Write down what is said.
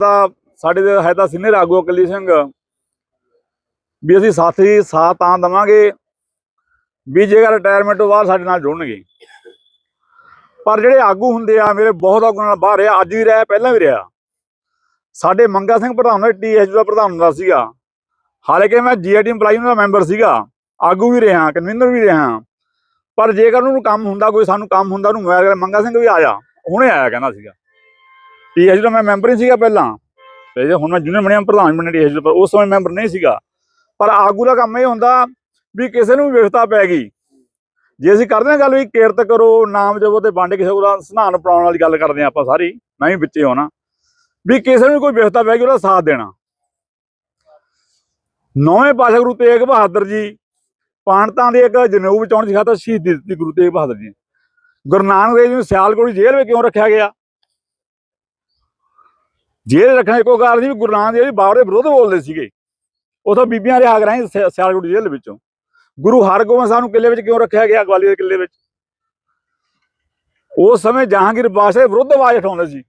ਤਾਂ ਸਾਡੇ ਦੇ ਹੈ ਤਾਂ ਸੀਨੀਅਰ ਆਗੂ ਅਕਲੀ ਸਿੰਘ ਵੀ ਅਸੀਂ ਸਾਥੀ ਸਾਥ ਤਾਂ ਦਵਾਂਗੇ ਵੀ ਜੇਕਰ ਰਿਟਾਇਰਮੈਂਟ ਤੋਂ ਬਾਅਦ ਸਾਡੇ ਨਾਲ ਜੁੜਨਗੇ। ਪਰ ਜਿਹੜੇ ਆਗੂ ਹੁੰਦੇ ਆ, ਮੇਰੇ ਬਹੁਤ ਆਗੂ ਨਾਲ ਬਾਹਰ ਆ ਅੱਜ ਵੀ ਰਿਹਾ, ਪਹਿਲਾਂ ਵੀ ਰਿਹਾ। ਸਾਡੇ ਮੰਗਾ ਸਿੰਘ ਪ੍ਰਧਾਨ ਦਾ ਟੀਐਚ ਦਾ ਪ੍ਰਧਾਨ ਹੁੰਦਾ ਸੀਗਾ। ਹਾਲਾਂਕਿ ਮੈਂ ਜੀਆਈਟੀ EMPLOYEE ਦਾ ਮੈਂਬਰ ਸੀਗਾ। ਆਗੂ ਵੀ ਰਿਹਾ ਕਨਵੀਨਰ ਵੀ ਰਿਹਾ। ਪਰ ਜੇਕਰ ਉਹਨੂੰ ਕੰਮ ਹੁੰਦਾ, ਕੋਈ ਸਾਨੂੰ ਕੰਮ ਹੁੰਦਾ, ਉਹਨੂੰ ਮੈਂ ਮੰਗਾ ਸਿੰਘ ਵੀ ਆਇਆ ਹੁਣੇ ਆਇਆ, ਕਹਿੰਦਾ ਸੀਗਾ। ਟੀਐਚ ਦਾ ਮੈਂ ਮੈਂਬਰ ਹੀ ਸੀਗਾ ਪਹਿਲਾਂ। ਤੇ ਹੁਣ ਮੈਂ ਜੂਨੀਅਰ ਬਣਿਆ, ਪ੍ਰਧਾਨ ਬਣਿਆ ਟੀਐਚ ਦਾ ਪਰ ਉਸ ਸਮੇਂ ਮੈਂਬਰ ਨਹੀਂ ਸੀਗਾ। ਪਰ ਆਗੂ ਦਾ ਕੰਮ ਇਹ ਹੁੰਦਾ ਵੀ ਕਿਸੇ ਨੂੰ ਵੀ ਵਿਵਸਥਾ ਪੈ ਗਈ। ਜੇ ਅਸੀਂ ਕਰਦੇ ਹਾਂ ਗੱਲ ਵੀ ਕਿਰਤ ਕਰੋ, ਨਾਮ ਜਪੋ ਤੇ ਵੰਡ ਕਿਸੇ ਕੋਲ ਸਨਾਨ ਪੜਾਉਣ ਵਾਲੀ ਗੱਲ ਕਰਦੇ ਹਾਂ ਆਪਾਂ ਸਾਰੀ, ਮੈਂ ਵੀ ਵਿੱਚੇ ਹੋਣਾ। ਵੀ ਕਿਸੇ ਨੂੰ ਵੀ ਕੋਈ ਵਿਵਸਥਾ ਪੈ ਗਈ, ਉਹਦਾ ਸਾਥ ਦੇਣਾ। ਨੌਵੇਂ ਪਾਤਸ਼ਾਹ ਗੁਰੂ ਤੇਗ ਬਹਾਦਰ ਜੀ ਪਾਣਤਾਂ ਦੇ ਇੱਕ ਜਨੇਊ ਬਚਾਉਣ ਦੀ ਖਾਤਰ ਸ਼ਹੀਦੀ ਦਿੱਤੀ ਗੁਰੂ ਤੇਗ ਬਹਾਦਰ ਜੀ ਨੇ। ਗੁਰੂ ਨਾਨਕ ਦੇਵ ਜੀ ਨੂੰ ਸਿਆਲਕੋਟ ਜੇਲ੍ਹ ਵਿੱਚ ਕਿਉਂ ਰੱਖਿਆ ਗਿਆ? ਜੇਲ੍ਹ ਰੱਖਣ ਦੀ ਕੋਈ ਕਾਰਨ ਨਹੀਂ ਵੀ ਗੁਰੂ ਨਾਨਕ ਦੇਵ ਜੀ ਬਾਬਰ ਦੇ ਵਿਰੁੱਧ ਬੋਲਦੇ ਸੀਗੇ। ਉਥੋਂ ਬੀਬੀਆਂ ਰਿਹਾ ਕਰਾਈ ਸਿਆਲਕੋਟ ਦੀ ਜੇਲ੍ਹ ਵਿੱਚੋਂ। ਗੁਰੂ ਹਰਗੋਬਿੰਦ ਸਾਹਿਬ ਨੂੰ ਕਿਲੇ ਵਿੱਚ ਕਿਉਂ ਰੱਖਿਆ ਗਿਆ, ਗਵਾਲੀਅਰ ਕਿਲੇ ਵਿੱਚ? ਉਸ ਸਮੇਂ ਜਹਾਂਗੀਰ ਬਾਦਸ਼ਾਹ ਦੇ ਵਿਰੁੱਧ ਆਵਾਜ਼ ਉਠਾਉਂਦੇ ਸੀ।